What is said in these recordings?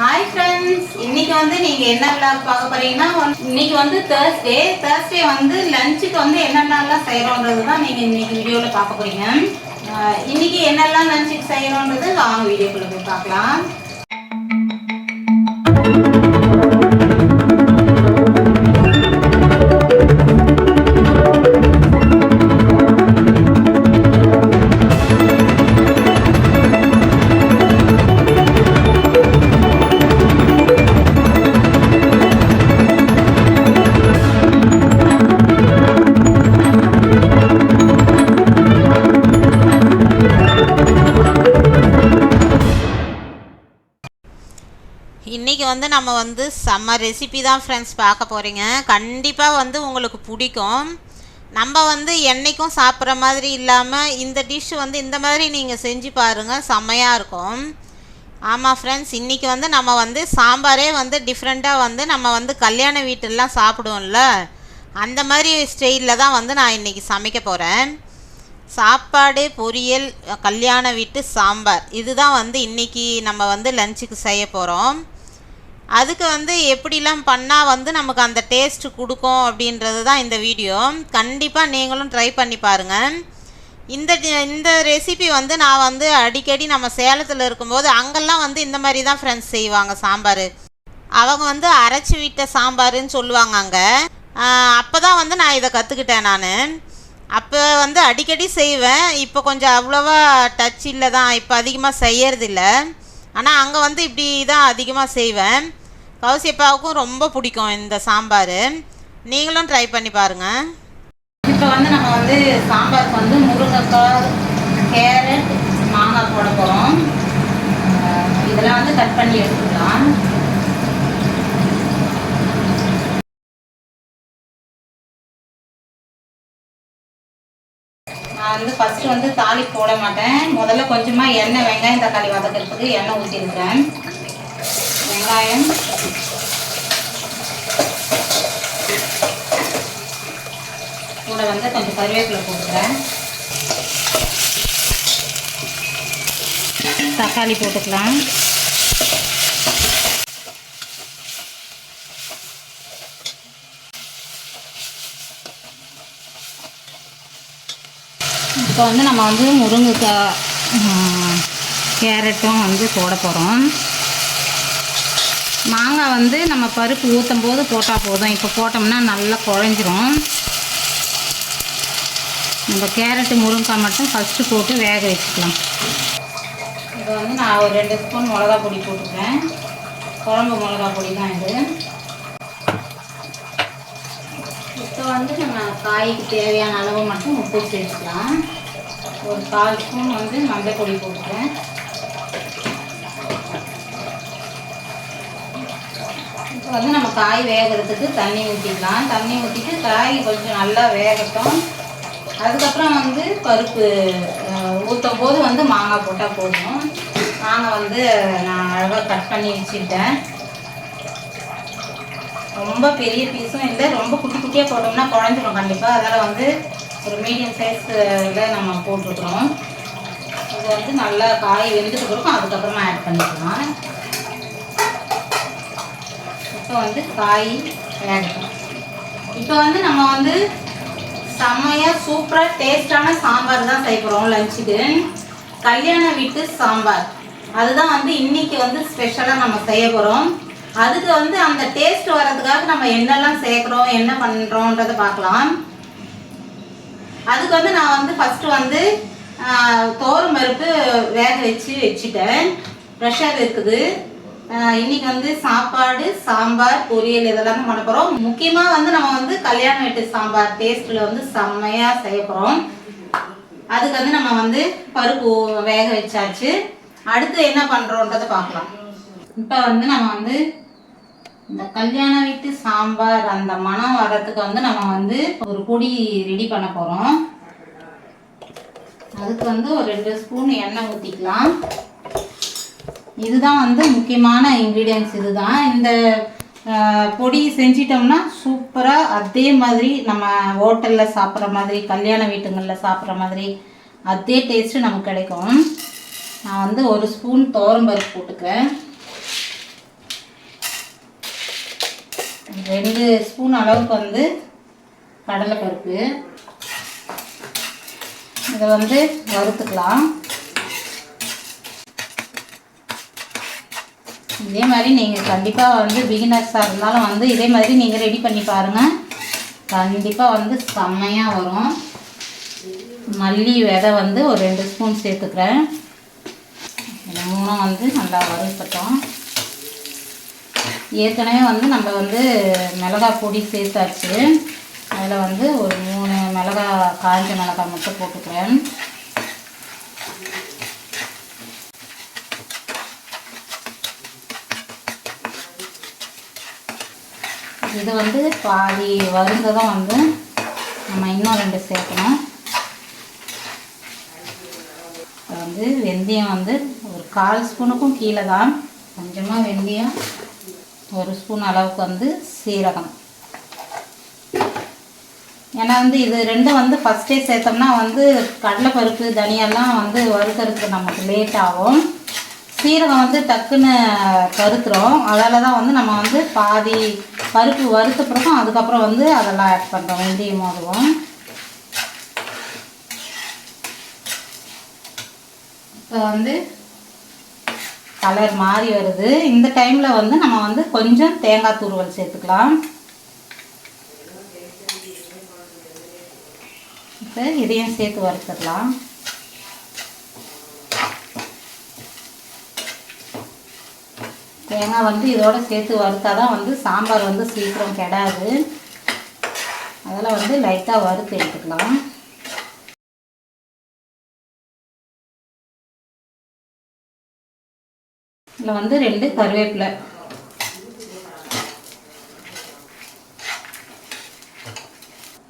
Hi friends இன்னைக்கு வந்து நீங்க என்ன விளாக் பார்க்க போறீங்கன்னா இன்னைக்கு வந்து தேர்ஸ்டே தேர்ஸ்டே வந்து லஞ்சுக்கு வந்து என்னென்னலாம் செய்யறோன்றது தான் நீங்க இன்னைக்கு வீடியோல பார்க்க போறீங்க. இன்னைக்கு என்னெல்லாம் லஞ்சுக்கு செய்யறோன்றது வாங்க வீடியோக்குள்ள போய் பார்க்கலாம். வந்து நம்ம வந்து செம்ம ரெசிபி தான் ஃப்ரெண்ட்ஸ் பார்க்க போகிறீங்க கண்டிப்பாக வந்து உங்களுக்கு பிடிக்கும். நம்ம வந்து என்றைக்கும் சாப்பிட்ற மாதிரி இல்லாமல் இந்த டிஷ் வந்து இந்த மாதிரி நீங்கள் செஞ்சு பாருங்கள் செம்மையாக இருக்கும். ஆமாம் ஃப்ரெண்ட்ஸ் இன்றைக்கி வந்து நம்ம வந்து சாம்பாரே வந்து டிஃப்ரெண்ட்டாக வந்து நம்ம வந்து கல்யாண வீட்டிலலாம் சாப்பிடுவோம்ல. அந்த மாதிரி ஸ்டைலில் தான் வந்து நான் இன்றைக்கி சமைக்க போகிறேன் சாப்பாடு பொரியல் கல்யாண வீட்டு சாம்பார். இதுதான் வந்து இன்றைக்கி நம்ம வந்து லஞ்சுக்கு செய்ய போகிறோம் அதுக்கு வந்து எப்படிலாம் பண்ணால் வந்து நமக்கு அந்த டேஸ்ட் கொடுக்கும் அப்படின்றது தான் இந்த வீடியோ கண்டிப்பாக நீங்களும் ட்ரை பண்ணி பாருங்கள் இந்த இந்த ரெசிபி வந்து நான் வந்து அடிக்கடி நம்ம சேலத்தில் இருக்கும்போது அங்கெல்லாம் வந்து இந்த மாதிரி தான் ஃப்ரெண்ட்ஸ் செய்வாங்க சாம்பார். அவங்க வந்து அரைச்சி விட்ட சாம்பாருன்னு சொல்லுவாங்க அங்கே. அப்போ தான் வந்து நான் இதை கற்றுக்கிட்டேன் நான். அப்போ வந்து அடிக்கடி செய்வேன். இப்போ கொஞ்சம் அவ்வளோவா டச் இல்லை தான் இப்போ அதிகமாக செய்யறதில்ல. ஆனால் அங்கே வந்து இப்படி தான் அதிகமாக செய்வேன். கௌசியப்பாவுக்கும் ரொம்ப பிடிக்கும் இந்த சாம்பார். நீங்களும் ட்ரை பண்ணி பாருங்கள் இப்போ வந்து நம்ம வந்து சாம்பாருக்கு வந்து முருங்கைக்காய் கேரட் மாங்காய் போட போகிறோம் இதெல்லாம் வந்து கட் பண்ணி எடுத்துக்கலாம். நான் வந்து ஃபஸ்ட்டு வந்து தாளி போட மாட்டேன். முதல்ல கொஞ்சமாக எண்ணெய் வெங்காயம் தக்காளி வதக்கிறதுக்கு எண்ணெய் ஊற்றிருக்கிறேன் வெங்காயம். கூட வந்து கொஞ்சம் கருவேப்பிலை போட்டுக்கிறேன். தக்காளி போட்டுக்கலாம். இப்போ வந்து நம்ம வந்து முருங்கைக்காய் கேரட்டும் வந்து போட போகிறோம் மாங்காய் வந்து நம்ம பருப்பு ஊற்றும் போது போட்டால் போதும். இப்போ போட்டோம்னா நல்லா குழஞ்சிரும். நம்ம கேரட்டு முருங்கைக்காய் மட்டும் ஃபஸ்ட்டு போட்டு வேக வச்சுக்கலாம். இப்போ வந்து நான் ஒரு ரெண்டு ஸ்பூன் மிளகா பொடி போட்டுக்கிறேன். குழம்பு மிளகா பொடி தான் இது. இப்போ வந்து நம்ம காய்க்கு தேவையான அளவு மட்டும் உப்பு சேர்த்துக்கலாம். ஒரு கால் ஸ்பூன் வந்து மஞ்சள் பொடி போட்டுக்கிறேன். இப்போ வந்து நம்ம காய் வேகிறதுக்கு தண்ணி ஊற்றிக்கலாம் தண்ணி ஊற்றிட்டு காய் கொஞ்சம் நல்லா வேகட்டும். அதுக்கப்புறம் வந்து பருப்பு ஊற்றும் போது வந்து மாங்காய் போட்டால் போதும். மாங்காய் வந்து நான் அழகாக கட் பண்ணி வச்சுக்கிட்டேன் ரொம்ப பெரிய பீஸும் இல்லை ரொம்ப குட்டி குட்டியாக போட்டோம்னா குழஞ்சிரும் கண்டிப்பாக அதனால் வந்து ஒரு மீடியம் சைஸில் நம்ம போட்டுருக்குறோம் இது வந்து நல்லா காய் வெந்துட்டு பிறகும் அதுக்கப்புறமா ஆட் பண்ணிக்கலாம். ஸோ வந்து காய் வேகட்டும் இப்போ வந்து நம்ம வந்து செம்மையாக சூப்பராக டேஸ்டான சாம்பார் தான் செய்ய போகிறோம் லஞ்சுக்கு. கல்யாண வீட்டு சாம்பார். அதுதான் வந்து இன்னைக்கு வந்து ஸ்பெஷலாக நம்ம செய்ய போகிறோம் அதுக்கு வந்து அந்த டேஸ்ட் வர்றதுக்காக நம்ம என்னெல்லாம் சேர்க்குறோம் என்ன பண்ணுறோன்றதை பார்க்கலாம். அதுக்கு வந்து நான் வந்து ஃபஸ்ட்டு வந்து தோரம் பருப்பு வேக வச்சு வச்சுட்டேன். ப்ரெஷர் இருக்குது. இன்னைக்கு வந்து சாப்பாடு சாம்பார் பொரியல் இதெல்லாம் பண்ண போகிறோம் முக்கியமாக வந்து நம்ம வந்து கல்யாண வீட்டு சாம்பார் டேஸ்ட்டில் வந்து செம்மையாக செய்ய போகிறோம் அதுக்கு வந்து நம்ம வந்து பருப்பு வேக வச்சாச்சு. அடுத்து என்ன பண்ணுறோன்றதை பார்க்கலாம். இப்போ வந்து நம்ம வந்து இந்த கல்யாண வீட்டு சாம்பார் அந்த மனம் வர்றதுக்கு வந்து நம்ம வந்து ஒரு பொடி ரெடி பண்ண போகிறோம் அதுக்கு வந்து ஒரு ரெண்டு ஸ்பூன் எண்ணெய் ஊற்றிக்கலாம் இதுதான் வந்து முக்கியமான இன்க்ரீடியன்ஸ் இதுதான். இந்த பொடி செஞ்சிட்டோம்னா சூப்பராக அதே மாதிரி நம்ம ஹோட்டலில் சாப்பிட்ற மாதிரி கல்யாண வீட்டுங்களில் சாப்பிட்ற மாதிரி அதே டேஸ்ட்டு நமக்கு கிடைக்கும். நான் வந்து ஒரு ஸ்பூன் பருப்பு போட்டுக்கிறேன். ரெண்டு ஸ்பூன் அளவுக்கு வந்து கடலைப்பருப்பு. இதை வந்து வறுத்துக்கலாம். இதே மாதிரி நீங்கள் கண்டிப்பாக வந்து பிகினர்ஸாக இருந்தாலும் வந்து இதே மாதிரி நீங்கள் ரெடி பண்ணி பாருங்கள் கண்டிப்பாக வந்து செம்மையாக வரும். மல்லி விதை வந்து ஒரு ரெண்டு ஸ்பூன் சேர்த்துக்கிறேன். இது மூணும் வந்து நல்லா வறுக்கட்டும். ஏற்கனவே வந்து நம்ம வந்து மிளகாய் பொடி சேர்த்தாச்சு. அதில் வந்து ஒரு மூணு மிளகாய் காஞ்ச மிளகாய் மட்டும் போட்டுக்கிறேன். இது வந்து பாதி வருந்ததும் வந்து நம்ம இன்னும் ரெண்டு சேர்க்கணும். இப்போ வந்து வெந்தயம் வந்து ஒரு கால் ஸ்பூனுக்கும் கீழே தான் கொஞ்சமாக வெந்தயம் ஒரு ஸ்பூன் அளவுக்கு வந்து சீரகம். ஏன்னா வந்து இது ரெண்டும் வந்து ஃபஸ்ட்டே சேர்த்தோம்னா வந்து கடலைப்பருப்பு தனியெல்லாம் வந்து வறுக்கிறதுக்கு நமக்கு லேட் ஆகும். சீரகம் வந்து டக்குன்னு கருத்துறோம் அதால் தான் வந்து நம்ம வந்து பாதி பருப்பு வறுத்த பிறகும் அதுக்கப்புறம் வந்து அதெல்லாம் ஆட் பண்ணுறோம் வெந்தயம் அதுவும். இப்போ வந்து கலர் மாறி வருது. இந்த டைமில் வந்து நம்ம வந்து கொஞ்சம் தேங்காய் தூருவல் சேர்த்துக்கலாம். இப்போ இதையும் சேர்த்து வறுத்துடலாம். தேங்காய் வந்து இதோட சேர்த்து வறுத்தா தான் வந்து சாம்பார் வந்து சீக்கிரம் கெடாது. அதில் வந்து லைட்டாக வறுத்து எடுத்துக்கலாம். இதில் வந்து ரெண்டு கருவேப்பிலை.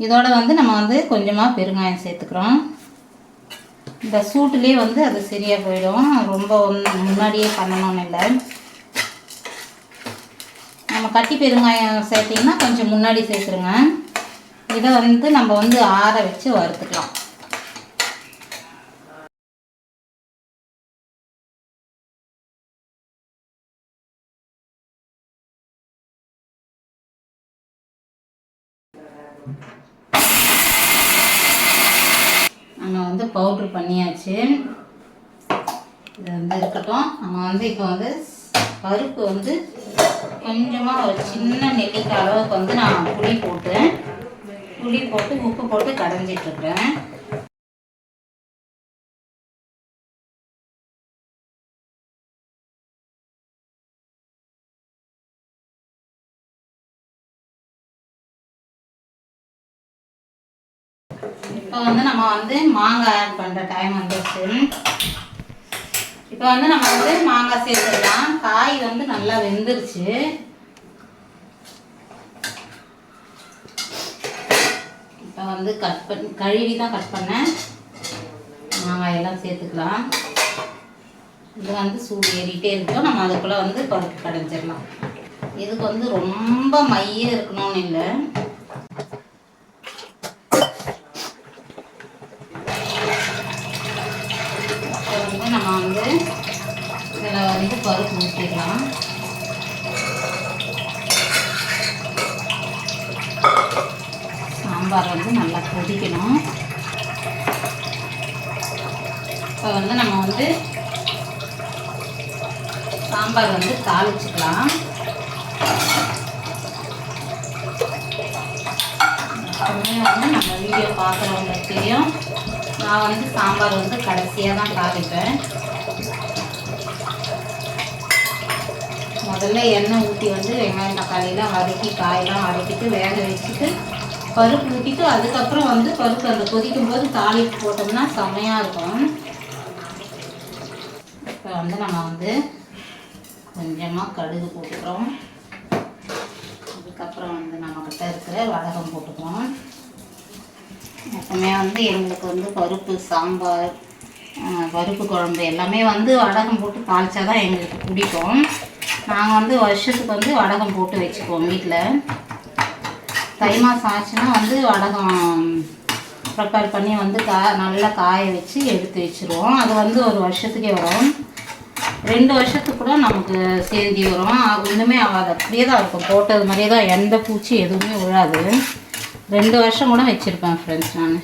இதோட வந்து நம்ம வந்து கொஞ்சமாக பெருங்காயம் சேர்த்துக்கிறோம். இந்த சூட்டுலேயே வந்து அது சரியாக போயிடும். ரொம்ப முன்னாடியே பண்ணணும்னு இல்லை. நம்ம கட்டி பெருங்காயம் சேர்த்திங்கன்னா கொஞ்சம் முன்னாடி சேர்த்துருங்க. இதை வந்து நம்ம வந்து ஆற வச்சு வறுத்துக்கலாம். நம்ம வந்து பவுட்ரு பண்ணியாச்சு. இது வந்து இருக்கட்டும். நம்ம வந்து இப்போ வந்து பருப்பு வந்து கொஞ்சமாக ஒரு சின்ன நெல்லிக்காய் அளவுக்கு வந்து நான் புளி போட்டேன் புளி போட்டு உப்பு போட்டு கடைஞ்சிட்ருக்குறேன் இப்போ வந்து நம்ம வந்து மாங்காய் ஆட் பண்ணுற டைம் வந்துச்சு இப்போ வந்து நம்ம வந்து மாங்காய் சேர்த்துடலாம். காய் வந்து நல்லா வெந்துருச்சு. இப்போ வந்து கட் பண்ணி கழுவி தான் கட் பண்ணேன். மாங்காய் எல்லாம் சேர்த்துக்கலாம். இது வந்து சூடு ஏறிட்டே இருக்கும் நம்ம அதுக்குள்ளே வந்து பருப்பு கடைஞ்சிடலாம். இதுக்கு வந்து ரொம்ப மைய இருக்கணும்னு இல்லை இப்போ வந்து நம்ம வந்து இதில் வந்து பருப்பு ஊற்றிடலாம் சாம்பார் வந்து நல்லா கொதிக்கணும் இப்போ வந்து நம்ம வந்து சாம்பார் வந்து தாளிச்சுக்கலாம். எப்பவுமே வந்து நம்ம வீடியோ பார்க்குறவங்களுக்கு தெரியும். நான் வந்து சாம்பார் வந்து கடைசியாக தான் தாளிப்பேன். முதல்ல எண்ணெய் ஊற்றி வந்து வெங்காயம் தக்காளிலாம் வதக்கி காயெல்லாம் வதக்கிட்டு வேக வச்சுட்டு பருப்பு ஊற்றிட்டு அதுக்கப்புறம் வந்து பருப்பு அந்த கொதிக்கும் போது தாளிப்பு போட்டோம்னா செம்மையாக இருக்கும். இப்போ வந்து நம்ம வந்து கொஞ்சமாக கடுகு போட்டுக்கிறோம். அதுக்கப்புறம் வந்து நம்மக்கிட்ட இருக்கிற வடகம் போட்டுக்கிறோம் எப்பவுமே வந்து எங்களுக்கு வந்து பருப்பு சாம்பார் பருப்பு குழம்பு எல்லாமே வந்து வடகம் போட்டு தாளிச்சா தான் எங்களுக்கு பிடிக்கும். நாங்கள் வந்து வருஷத்துக்கு வந்து வடகம் போட்டு வச்சுக்குவோம் வீட்டில் தை மாதம் ஆச்சுன்னா வந்து வடகம் ப்ரிப்பேர் பண்ணி வந்து கா நல்லா காய வச்சு எடுத்து வச்சுருவோம். அது வந்து ஒரு வருஷத்துக்கே வரும். ரெண்டு வருஷத்துக்கு கூட நமக்கு சேந்தி வரும். ஒன்றுமே ஆகாது. அப்படியே தான் இருக்கும். போட்டது மாதிரியே தான் எந்த பூச்சி எதுவுமே விழாது ரெண்டு வருஷம் கூட வச்சுருப்பேன் ஃப்ரெண்ட்ஸ் நான்.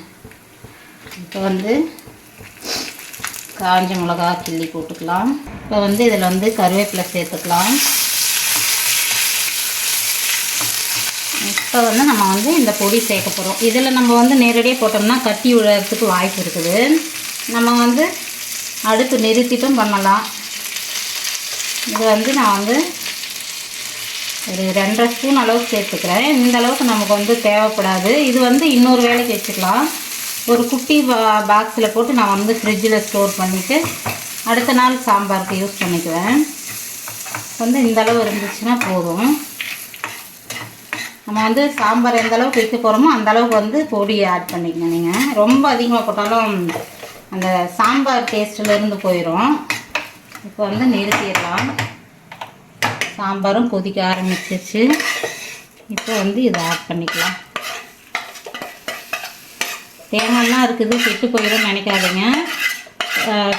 இப்போ வந்து காஞ்ச மிளகா கிள்ளி போட்டுக்கலாம். இப்போ வந்து இதில் வந்து கருவேப்பிலை சேர்த்துக்கலாம். இப்போ வந்து நம்ம வந்து இந்த பொடி சேர்க்க போகிறோம் இதில் நம்ம வந்து நேரடியாக போட்டோம்னா கட்டி விழுறதுக்கு வாய்ப்பு இருக்குது. நம்ம வந்து அடுப்பு நிறுத்திட்டும் பண்ணலாம். இது வந்து நான் வந்து ஒரு ரெண்டரை ஸ்பூன் அளவுக்கு சேர்த்துக்கிறேன். இந்த அளவுக்கு நமக்கு வந்து தேவைப்படாது. இது வந்து இன்னொரு வேலைக்கு வச்சுக்கலாம். ஒரு குட்டி பா பாக்ஸில் போட்டு நான் வந்து ஃப்ரிட்ஜில் ஸ்டோர் பண்ணிவிட்டு அடுத்த நாள் சாம்பாருக்கு யூஸ் பண்ணிக்குவேன். வந்து இந்த அளவு இருந்துச்சுன்னா போதும். நம்ம வந்து சாம்பார் எந்த அளவுக்கு வைக்க போகிறோமோ அந்த அளவுக்கு வந்து பொடியை ஆட் பண்ணிக்கங்க நீங்கள் ரொம்ப அதிகமாக போட்டாலும் அந்த சாம்பார் டேஸ்ட்லேருந்து போயிடும் இப்போ வந்து நிறுத்திடலாம். சாம்பாரும் கொதிக்க ஆரம்பிச்சிச்சு இப்போ வந்து இதை ஆட் பண்ணிக்கலாம். தேங்காய்லாம் இருக்குது கெட்டு போயிடும் நினைக்காதீங்க.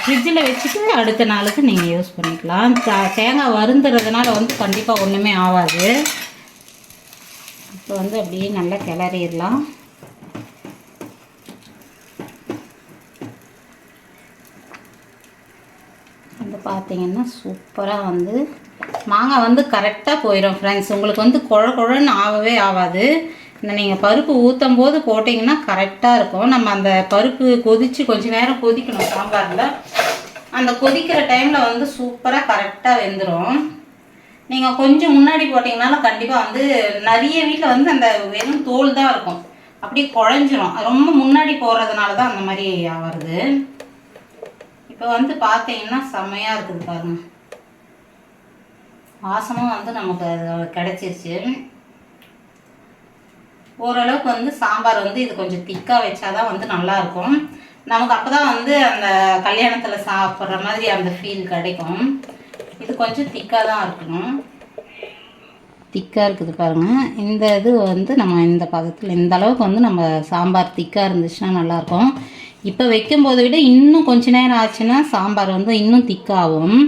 ஃப்ரிட்ஜில் வச்சுட்டு அடுத்த நாளுக்கு நீங்கள் யூஸ் பண்ணிக்கலாம். தேங்காய் வருந்துறதுனால வந்து கண்டிப்பாக ஒன்றுமே ஆகாது இப்போ வந்து அப்படியே நல்லா கிளறிடலாம். வந்து பார்த்தீங்கன்னா சூப்பராக வந்து மாங்காய் வந்து கரெக்டாக போயிடும் ஃப்ரெண்ட்ஸ் உங்களுக்கு வந்து குழ குழன்னு ஆகவே ஆகாது. இந்த நீங்கள் பருப்பு ஊற்றும் போது போட்டிங்கன்னா கரெக்டாக இருக்கும். நம்ம அந்த பருப்பு கொதித்து கொஞ்ச நேரம் கொதிக்கணும் சாம்பாரில். அந்த கொதிக்கிற டைமில் வந்து சூப்பராக கரெக்டாக வெந்துடும் நீங்கள் கொஞ்சம் முன்னாடி போட்டிங்கனாலும் கண்டிப்பாக வந்து நிறைய வீட்டில் வந்து அந்த வெறும் தோல் தான் இருக்கும். அப்படியே குழஞ்சிரும். ரொம்ப முன்னாடி போடுறதுனால தான் அந்த மாதிரி வருது இப்போ வந்து பார்த்தீங்கன்னா செம்மையாக இருக்குது பாருங்க. வாசமும் வந்து நமக்கு அது கிடைச்சிருச்சு. ஓரளவுக்கு வந்து சாம்பார் வந்து இது கொஞ்சம் திக்காக வச்சாதான் வந்து நல்லாயிருக்கும் நமக்கு அப்போ தான் வந்து அந்த கல்யாணத்தில் சாப்பிட்ற மாதிரி அந்த ஃபீல் கிடைக்கும். இது கொஞ்சம் திக்காக தான் இருக்கணும். திக்காக இருக்குது பாருங்கள் இந்த இது வந்து நம்ம இந்த பதத்தில் இந்த அளவுக்கு வந்து நம்ம சாம்பார் திக்காக இருந்துச்சுன்னா நல்லாயிருக்கும். இப்போ வைக்கும்போதை விட இன்னும் கொஞ்ச நேரம் ஆச்சுன்னா சாம்பார் வந்து இன்னும் திக்காகும்.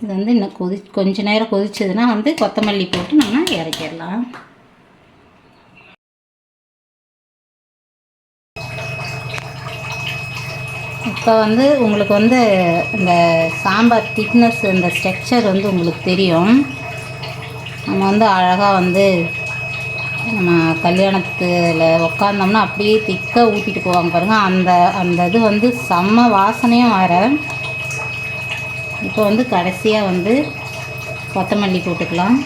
இது வந்து இன்னும் கொதி கொஞ்ச நேரம் கொதிச்சதுன்னா வந்து கொத்தமல்லி போட்டு நம்ம இறக்கிடலாம். இப்போ வந்து உங்களுக்கு வந்து இந்த சாம்பார் திக்னஸ் இந்த ஸ்ட்ரக்சர் வந்து உங்களுக்கு தெரியும். நம்ம வந்து அழகாக வந்து நம்ம கல்யாணத்தில் உட்காந்தோம்னா அப்படியே திக்காக ஊற்றிட்டு போவாங்க பாருங்கள் அந்த அந்த இது வந்து செம்ம வாசனையும் வர. இப்போ வந்து கடைசியாக வந்து கொத்தமல்லி போட்டுக்கலாம்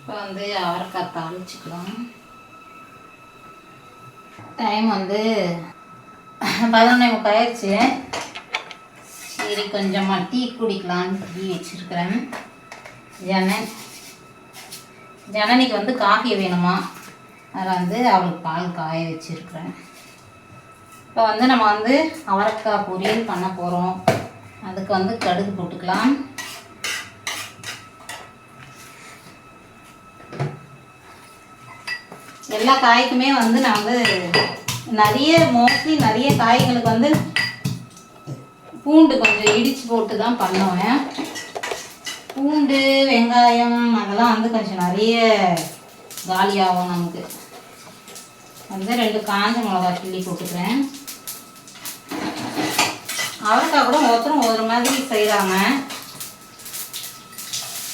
இப்போ வந்து அவரைக்காய் தாளிச்சுக்கலாம். டைம் வந்து பதினொன்னே முக்கால் சரி கொஞ்சமாக டீ குடிக்கலான்னு டீ வச்சுருக்கிறேன். ஜனன் ஜனனிக்கு வந்து காஃபி வேணுமா? அதில் வந்து அவளுக்கு பால் காய வச்சுருக்குறேன். இப்போ வந்து நம்ம வந்து அவரைக்காய் பொரியல் பண்ண போகிறோம் அதுக்கு வந்து கடுகு போட்டுக்கலாம். எல்லா காய்க்குமே வந்து நான் வந்து நிறைய மோஸ்ட்லி நிறைய காய்களுக்கு வந்து பூண்டு கொஞ்சம் இடித்து போட்டு தான் பண்ணுவேன். பூண்டு வெங்காயம் அதெல்லாம் வந்து கொஞ்சம் நிறைய காலியாகும் நமக்கு. வந்து ரெண்டு காஞ்ச மிளகா கிள்ளி போட்டுக்கிறேன். அவரைக்காய் கூட ஒருத்தரும் ஒரு மாதிரி செய்கிறாங்க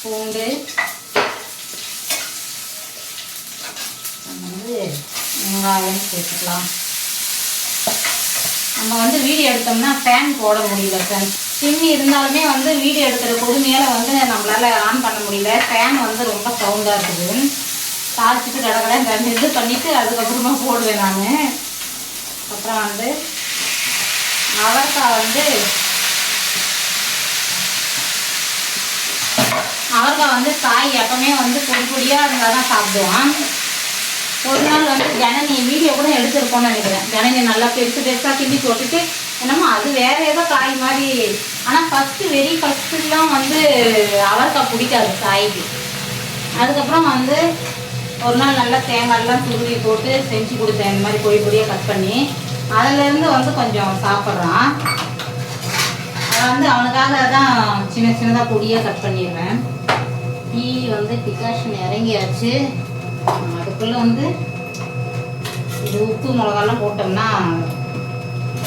பூண்டு நம்ம வந்து வெங்காயம் சேர்த்துக்கலாம். நம்ம வந்து வீடியோ எடுத்தோம்னா ஃபேன் போட முடியல ஃப்ரெண்ட்ஸ் சிம்மி இருந்தாலுமே வந்து வீடியோ எடுக்கிற கொடுமையால் வந்து நம்மளால் ஆன் பண்ண முடியல. ஃபேன் வந்து ரொம்ப சவுண்டாக இருக்குது. தாளிச்சிட்டு கடை கடை இது பண்ணிவிட்டு அதுக்கப்புறமா போடுவேன் நான். அப்புறம் வந்து அவரைக்காய் வந்து அவரைக்காய் வந்து காய் எப்பவுமே வந்து பொடி பொடியாக இருந்தால் தான் சாப்பிடுவான். ஒரு நாள் வந்து ஜனனி வீடியோ கூட எடுத்துருக்கோம்னு நினைக்கிறேன். ஜனனி நல்லா பெருசு பெருசாக கிண்டி போட்டுட்டு என்னமோ அது வேற ஏதோ காய் மாதிரி. ஆனால் ஃபஸ்ட்டு வெரி ஃபஸ்ட்டுலாம் வந்து அவரைக்காய் பிடிக்காது காய்க்கு. அதுக்கப்புறம் வந்து ஒரு நாள் நல்லா தேங்காயெல்லாம் துருவி போட்டு செஞ்சு கொடுத்தேன். இந்த மாதிரி பொடி பொடியாக கட் பண்ணி. அதுலேருந்து வந்து கொஞ்சம் சாப்பிட்றான். அதை வந்து அவனுக்காக தான் சின்ன சின்னதாக பொடியாக கட் பண்ணிடுவேன் டீ வந்து டிகாஷன் இறங்கியாச்சு. அதுக்குள்ளே வந்து இது உப்பு மிளகாலாம் போட்டோம்னா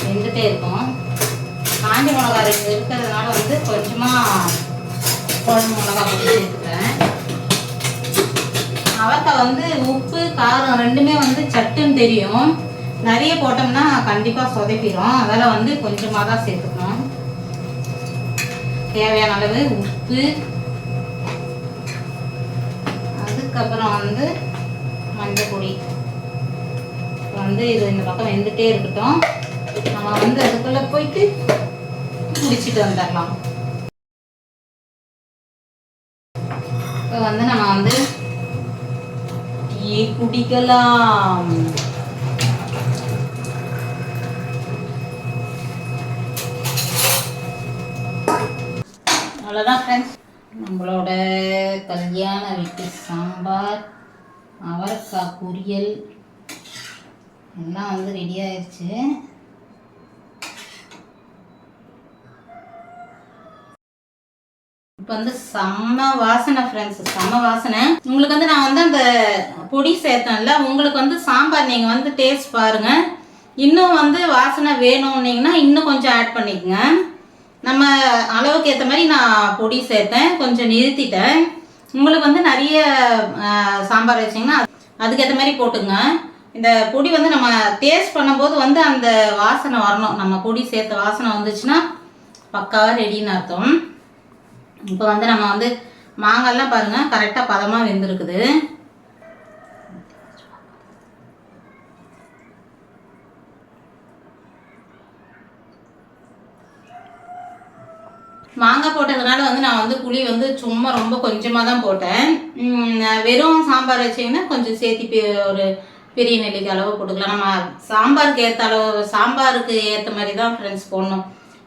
வெந்துட்டே இருக்கும். காஞ்ச மிளகா ரெண்டு இருக்கிறதுனால வந்து கொஞ்சமாக குழம்பு மிளகா போட்டு சேர்த்துக்கிறேன். அவக்காய் வந்து உப்பு காரம் ரெண்டுமே வந்து சட்டுன்னு தெரியும். நிறைய போட்டோம்னா கண்டிப்பாக சொதப்பிடும் அதெல்லாம் வந்து கொஞ்சமாக தான் சேர்த்துக்கணும். தேவையான அளவு உப்பு. அதுக்கப்புறம் வந்து மஞ்சள் பொடி வந்து இது இந்த பக்கம் வெந்துட்டே இருக்கட்டும். நம்ம வந்து அதுக்குள்ளே போயிட்டு குடிச்சிட்டு வந்துடலாம். இப்போ வந்து நம்ம வந்து டீ குடிக்கலாம். அவ்வளோதான் ஃப்ரெண்ட்ஸ் நம்மளோட கல்யாண வீட்டு சாம்பார். அவரைக்காய் பொரியல். எல்லாம் வந்து ரெடி ஆயிடுச்சு இப்போ வந்து செம்ம வாசனை ஃப்ரெண்ட்ஸ் செம்ம வாசனை. உங்களுக்கு வந்து நான் வந்து அந்த பொடி சேர்த்தேன்ல உங்களுக்கு வந்து சாம்பார் நீங்கள் வந்து டேஸ்ட் பாருங்க. இன்னும் வந்து வாசனை வேணும்னீங்கன்னா இன்னும் கொஞ்சம் ஆட் பண்ணிக்கங்க. நம்ம அளவுக்கு ஏற்ற மாதிரி நான் பொடி சேர்த்தேன் கொஞ்சம் நிறுத்திட்டேன். உங்களுக்கு வந்து நிறைய சாம்பார் வச்சிங்கன்னா அதுக்கேற்ற மாதிரி போட்டுங்க. இந்த பொடி வந்து நம்ம டேஸ்ட் பண்ணும்போது வந்து அந்த வாசனை வரணும். நம்ம பொடி சேர்த்த வாசனை வந்துச்சுன்னா பக்காவாக ரெடின்னு அர்த்தம். இப்போ வந்து நம்ம வந்து மாங்காய்லாம் பாருங்கள் கரெக்டாக பதமாக வெந்திருக்குது. மாங்காய் போட்டதுனால வந்து நான் வந்து புளி வந்து சும்மா ரொம்ப கொஞ்சமாக தான் போட்டேன். வெறும் சாம்பார் வச்சிங்கன்னா கொஞ்சம் சேர்த்து பெ- ஒரு பெரிய நெல்லிக்கு அளவு போட்டுக்கலாம். நம்ம சாம்பாருக்கு ஏற்ற அளவு சாம்பாருக்கு ஏற்ற மாதிரி தான் ஃப்ரெண்ட்ஸ் போடணும்.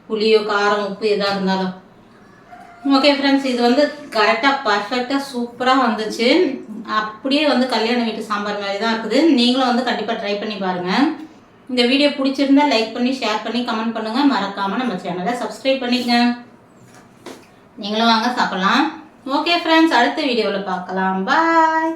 புளியோ காரம் உப்பு எதாக இருந்தாலும். ஓகே ஃப்ரெண்ட்ஸ் இது வந்து கரெக்டாக பர்ஃபெக்டாக சூப்பராக வந்துச்சு. அப்படியே வந்து கல்யாண வீட்டு சாம்பார் மாதிரி தான் இருக்குது. நீங்களும் வந்து கண்டிப்பாக ட்ரை பண்ணி பாருங்கள் இந்த வீடியோ பிடிச்சிருந்தா லைக் பண்ணி ஷேர் பண்ணி கமெண்ட் பண்ணுங்கள் மறக்காமல் நம்ம சேனலை சப்ஸ்கிரைப் பண்ணிக்கங்க. நீங்களும் வாங்க சாப்பிட்லாம். ஓகே ஃப்ரெண்ட்ஸ் அடுத்த வீடியோவில் பார்க்கலாம். பாய்